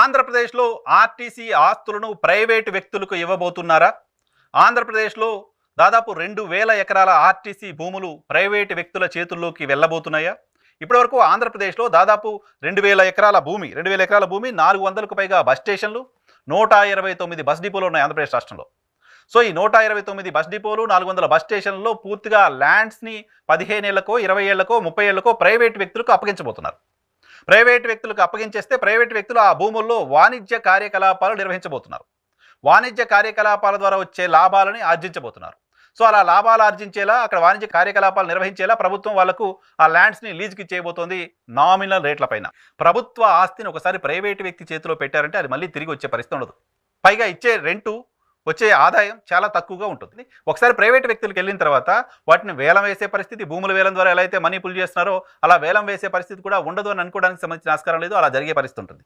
ఆంధ్రప్రదేశ్లో ఆర్టీసీ ఆస్తులను ప్రైవేటు వ్యక్తులకు ఇవ్వబోతున్నారా? ఆంధ్రప్రదేశ్లో దాదాపు రెండు వేల ఎకరాల ఆర్టీసీ భూములు ప్రైవేటు వ్యక్తుల చేతుల్లోకి వెళ్ళబోతున్నాయా? ఇప్పటివరకు ఆంధ్రప్రదేశ్లో దాదాపు రెండు వేల ఎకరాల భూమి రెండు వేల ఎకరాల భూమి నాలుగు వందలకు పైగా బస్ స్టేషన్లు నూట ఇరవై తొమ్మిది బస్ డిపోలు ఉన్నాయి ఆంధ్రప్రదేశ్ రాష్ట్రంలో. సో ఈ నూట ఇరవై తొమ్మిది బస్ డిపోలు నాలుగు వందల బస్ స్టేషన్లలో పూర్తిగా ల్యాండ్స్ని పదిహేను ఏళ్ళకో ఇరవై ఏళ్ళకో ముప్పై ఏళ్ళకో ప్రైవేట్ వ్యక్తులకు అప్పగించబోతున్నారు. ప్రైవేట్ వ్యక్తులకు అప్పగించేస్తే ప్రైవేట్ వ్యక్తులు ఆ భూముల్లో వాణిజ్య కార్యకలాపాలు నిర్వహించబోతున్నారు. వాణిజ్య కార్యకలాపాల ద్వారా వచ్చే లాభాలని ఆర్జించబోతున్నారు. సో అలా లాభాలు ఆర్జించేలా అక్కడ వాణిజ్య కార్యకలాపాలు నిర్వహించేలా ప్రభుత్వం వాళ్ళకు ఆ ల్యాండ్స్ని లీజ్కి చేయబోతోంది నామినల్ రేట్ల పైన. ప్రభుత్వ ఆస్తిని ఒకసారి ప్రైవేట్ వ్యక్తి చేతిలో పెట్టారంటే అది మళ్ళీ తిరిగి వచ్చే పరిస్థితి ఉండదు. పైగా ఇచ్చే రెంటు వచ్చే ఆదాయం చాలా తక్కువగా ఉంటుంది. ఒకసారి ప్రైవేట్ వ్యక్తులకు వెళ్ళిన తర్వాత వాటిని వేలం వేసే పరిస్థితి భూముల వేలం ద్వారా ఎలా అయితే మనీ పుల్ చేస్తున్నారో అలా వేలం వేసే పరిస్థితి కూడా ఉండదు అని అనుకోవడానికి సంబంధించిన ఆస్కారం లేదు అలా జరిగే పరిస్థితి ఉంటుంది.